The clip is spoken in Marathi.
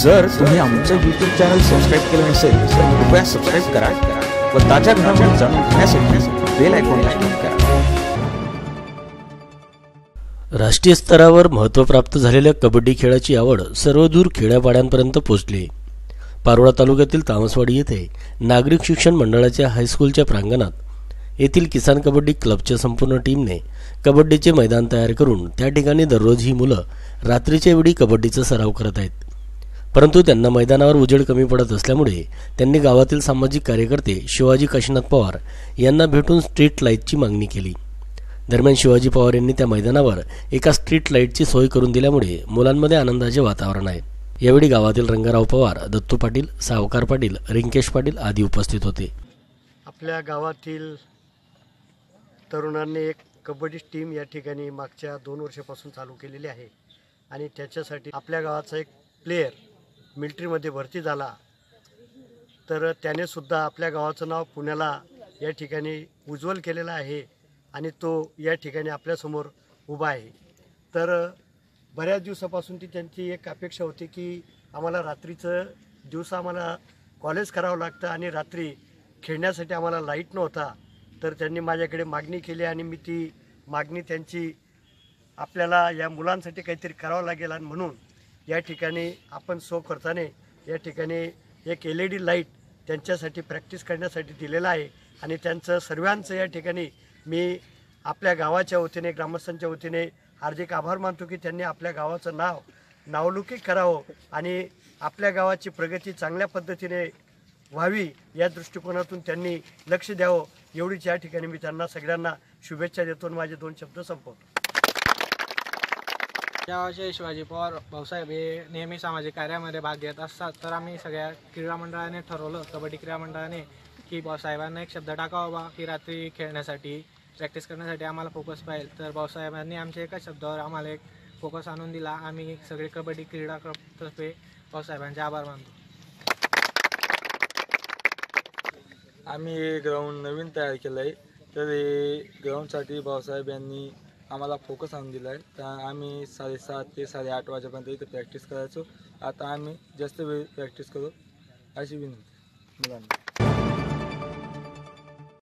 जर तुम्ही आमचं यूट्यूब चॅनल सबस्क्राईब केलं नसेल तर कृपया सबस्क्राईब करा व ताज्या घडामोडी जाणून घेण्यासाठी बेल आयकॉनला क्लिक करा. राष्ट्रीय स्तरावर महत्त्वप्राप्त झालेल्या कबड्डी खेळाची आवड सर्वदूर खेड्यापाड्यांपर्यंत पोहोचली. पारोळा तालुक्यातील तामसवाडी येथे नागरिक शिक्षण मंडळाच्या हायस्कूलच्या प्रांगणात येथील किसान कबड्डी क्लबच्या संपूर्ण टीमने कबड्डीचे मैदान तयार करून त्या ठिकाणी दररोज ही मुलं रात्रीच्या वेळी कबड्डीचा सराव करत आहेत. परंतु त्यांना मैदानावर उजेड कमी पडत असल्यामुळे त्यांनी गावातील सामाजिक कार्यकर्ते शिवाजी काशीनाथ पवार यांना भेटून स्ट्रीट लाईटची मागणी केली. दरम्यान शिवाजी पवार यांनी त्या मैदानावर एका स्ट्रीट लाईटची सोय करून दिल्यामुळे मुलांमध्ये आनंदाचे वातावरण आहे. यावेळी गावातील रंगाराव पवार दत्तू पाटील सावकार पाटील रिंकेश पाटील आदी उपस्थित होते. आपल्या गावातील तरुणांनी एक कबड्डी टीम या ठिकाणी मागच्या दोन वर्षापासून चालू केलेली आहे. आणि त्याच्यासाठी आपल्या गावाचा एक प्लेयर मिल्ट्रीमध्ये भरती झाला तर त्याने सुद्धा आपल्या गावाचं नाव पुण्याला या ठिकाणी उज्ज्वल केलेलं आहे आणि तो या ठिकाणी आपल्यासमोर उभा आहे. तर बऱ्याच दिवसापासून ती त्यांची एक अपेक्षा होती की आम्हाला रात्रीचं दिवसा आम्हाला कॉलेज करावं लागतं आणि रात्री खेळण्यासाठी आम्हाला लाइट नव्हता. तर त्यांनी माझ्याकडे मागणी केली आणि मी ती मागणी त्यांची आपल्याला या मुलांसाठी काहीतरी करावं लागेल आणि म्हणून या ठिकाणी आपण सो करताने या ठिकाणी एक एल ई डी लाइट त्यांच्यासाठी प्रॅक्टिस करण्यासाठी दिलेला आहे. आणि त्यांचं सर्वांचं या ठिकाणी मी आपल्या गावाच्या वतीने ग्रामस्थांच्या वतीने हार्दिक आभार मानतो की त्यांनी आपल्या गावाचं नाव नावलौकिक करावं आणि आपल्या गावाची प्रगती चांगल्या पद्धतीने व्हावी या दृष्टिकोनातून त्यांनी लक्ष द्यावं. एवढीच या ठिकाणी मी त्यांना सगळ्यांना शुभेच्छा देतो आणि माझे दोन शब्द संपवतो. गावाचे शिवाजी पवार भाऊसाहेब हे नेहमी सामाजिक कार्यामध्ये भाग घेत असतात. तर आम्ही सगळ्या क्रीडा मंडळाने ठरवलं कबड्डी क्रीडा मंडळाने की भाऊसाहेबांना एक शब्द टाकावा बा की रात्री खेळण्यासाठी प्रॅक्टिस करण्यासाठी आम्हाला फोकस पाहिजे. तर भाऊसाहेबांनी आमच्या एका शब्दावर आम्हाला एक फोकस आणून दिला. आम्ही सगळे कबड्डी क्रीडा तर्फे भाऊसाहेबांचे आभार मानतो. आम्ही हे ग्राउंड नवीन तयार केलं आहे तर हे ग्राउंडसाठी भाऊसाहेब यांनी आम्हाला फोकस आणून दिला आहे. तर आम्ही साडेसात ते साडेआठ वाजेपर्यंत इथे प्रॅक्टिस करायचो. आता आम्ही जास्त वेळ प्रॅक्टिस करू अशी विनंती मुलांना.